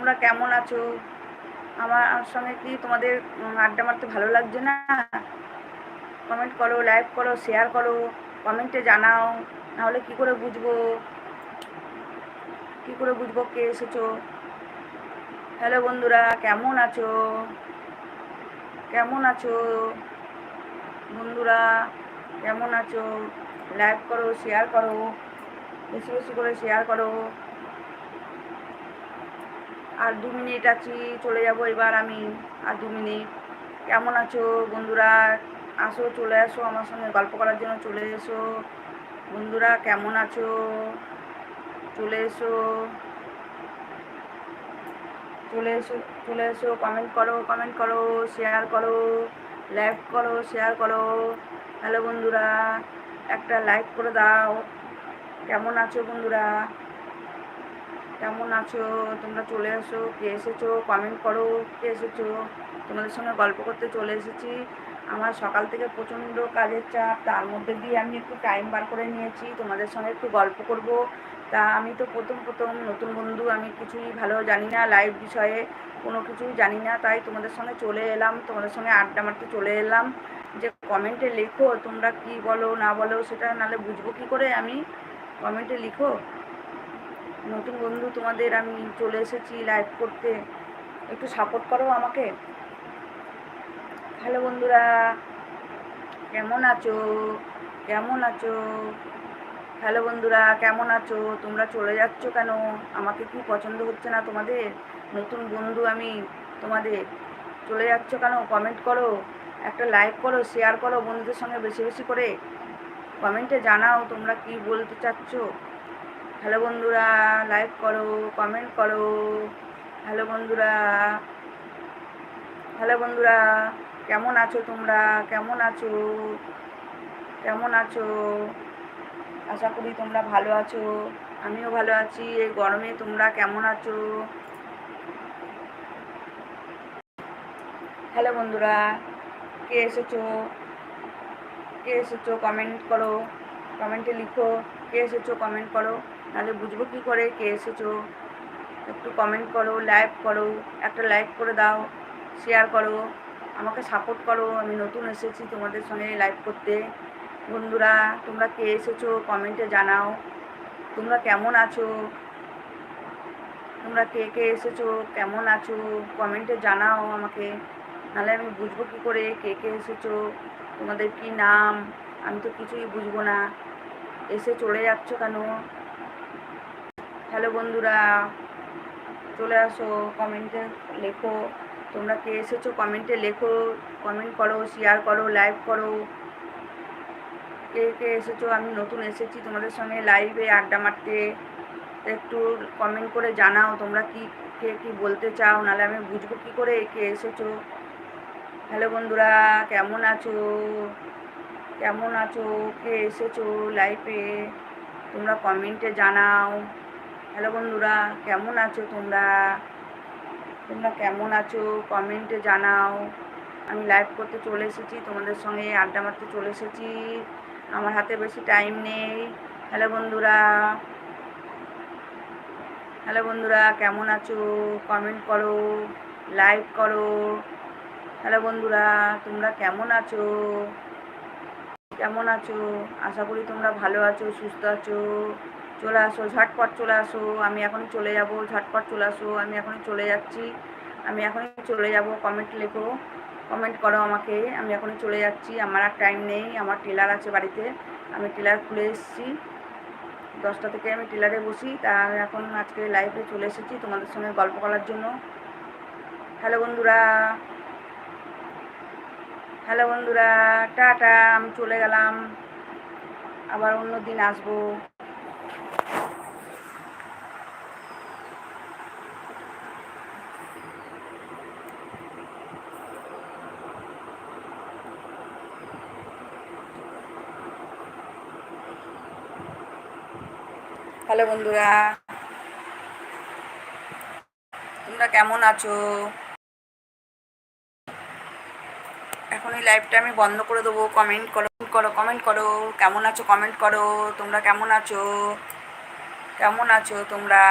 তোমরা কেমন আছো? আমার সঙ্গে কি তোমাদের আড্ডা মারতে ভালো লাগছে না? কমেন্ট করো লাইক করো শেয়ার করো কমেন্টে জানাও, নাহলে কি করে বুঝব? কি করে বুঝব কে এসেছ? হ্যালো বন্ধুরা, কেমন আছো? কেমন আছো? বন্ধুরা, কেমন আছো? লাইক করো শেয়ার করো, বেশি বেশি করে শেয়ার করো। আর দু মিনিট আছি, চলে যাব এবার আমি। আর দু মিনিট। কেমন আছো বন্ধুরা? আসো, চলে আসো আমার সঙ্গে গল্প করার জন্য চলে এসো। বন্ধুরা, কেমন আছো? চলে এসো। চলে এসো চলে এসো। কমেন্ট করো কমেন্ট করো শেয়ার করো লাইক করো শেয়ার করো। হ্যালো বন্ধুরা, একটা লাইক করে দাও। কেমন আছো বন্ধুরা? কেমন আছো? তোমরা চলে আসো কে এসেছ? কমেন্ট করো, কে এসেছ? তোমাদের সঙ্গে গল্প করতে চলে এসেছি। আমার সকাল থেকে প্রচণ্ড কাজের চাপ, তার মধ্যে দিয়ে আমি একটু টাইম বার করে নিয়েছি। তোমাদের সঙ্গে একটু গল্প করব। তা আমি তো প্রথম প্রথম নতুন বন্ধু, আমি কিছুই ভালো জানি না লাইভ বিষয়ে, কোনো কিছুই জানি না। তাই তোমাদের সঙ্গে চলে এলাম, তোমাদের সঙ্গে আড্ডা মারতে চলে এলাম। যে কমেন্টে লেখো, তোমরা কি বলো, না বলো, সেটা নাহলে বুঝব কী করে আমি? কমেন্টে লিখো। নতুন বন্ধু তোমাদের, আমি চলে এসেছি লাইভ করতে। একটু সাপোর্ট করো আমাকে। হ্যালো বন্ধুরা, কেমন আছো? কেমন আছো? হ্যালো বন্ধুরা, কেমন আছো? তোমরা চলে যাচ্ছ কেন? আমাকে কি পছন্দ হচ্ছে না তোমাদের? নতুন বন্ধু আমি তোমাদের। চলে যাচ্ছ কেন? কমেন্ট করো। একটা লাইক করো শেয়ার করো বন্ধুদের সঙ্গে বেশি বেশি করে। কমেন্টে জানাও তোমরা কি বলতে চাচ্ছ। হ্যালো বন্ধুরা লাইক করো কমেন্ট করো। হ্যালো বন্ধুরা হ্যালো বন্ধুরা, কেমন আছো তোমরা? কেমন আছো? কেমন আছো? আশা করি তোমরা ভালো আছো, আমিও ভালো আছি, এই গরমে তোমরা কেমন আছো? হ্যালো বন্ধুরা, কে এসেছ? কে এসেছ? কমেন্ট করো কমেন্টে লিখো, কে এসেছ? কমেন্ট করো। নাহলে বুঝব কী করে, কে এসেছ? একটু কমেন্ট করো লাইক করো, একটা লাইক করে দাও শেয়ার করো, আমাকে সাপোর্ট করো। আমি নতুন এসেছি তোমাদের সঙ্গে লাইভ করতে। বন্ধুরা, তোমরা কে এসেছ কমেন্টে জানাও। তোমরা কেমন আছো? তোমরা কে কে এসেছ? কেমন আছো? কমেন্টে জানাও আমাকে। নাহলে আমি বুঝব কী করে, কে কে এসেছ? তোমাদের কি নাম? আমি তো কিছুই বুঝব না। এসে চলে যাচ্ছ কেন? হ্যালো বন্ধুরা, চলে আসো কমেন্টে লেখো। তোমরা কে এসেছ কমেন্টে লেখো কমেন্ট করো শেয়ার করো লাইভ করো। কে কে এসেছ, আমি নতুন এসেছি তোমাদের সঙ্গে লাইভে আড্ডা মারতে। একটু কমেন্ট করে জানাও তোমরা কি, কে কী বলতে চাও, নাহলে আমি বুঝব কী করে কে এসেছ। হ্যালো বন্ধুরা, কেমন আছো? কেমন আছো? কে এসেছ লাইফে তোমরা কমেন্টে জানাও। হ্যালো বন্ধুরা, কেমন আছো তোমরা? তোমরা কেমন আছো? কমেন্টে জানাও। আমি লাইভ করতে চলে এসেছি, তোমাদের সঙ্গে আড্ডা মারতে চলে এসেছি। আমার হাতে বেশি টাইম নেই। হ্যালো বন্ধুরা। হ্যালো বন্ধুরা, কেমন আছো? কমেন্ট করো লাইক করো। হ্যালো বন্ধুরা, তোমরা কেমন আছো? কেমন আছো? আশা করি তোমরা ভালো আছো, সুস্থ আছো। চলে আসো, ঝটপট চলে আসো, আমি এখনই চলে যাব, ঝটপট চলে আসো, আমি এখনই চলে যাচ্ছি, আমি এখনই চলে যাব কমেন্ট লেখো কমেন্ট করো আমাকে, আমি এখনই চলে যাচ্ছি, আমার আর টাইম নেই, আমার টেলার আছে বাড়িতে, আমি টেলার খুলে এসেছি, দশটা থেকে আমি টেলারে বসি, তা এখন আজকে লাইভে চলে এসেছি তোমাদের সঙ্গে গল্প করার জন্য। হ্যালো বন্ধুরা। হ্যালো বন্ধুরা, টাটা, আমি চলে গেলাম, আবার অন্য দিন আসব। হ্যালো বন্ধুরা। তোমরা কেমন আছো? এখন এই লাইভটা আমি বন্ধ করে দেবো। কমেন্ট করো করো কমেন্ট করো। কেমন আছো কমেন্ট করো। তোমরা কেমন আছো? কেমন আছো তোমরা?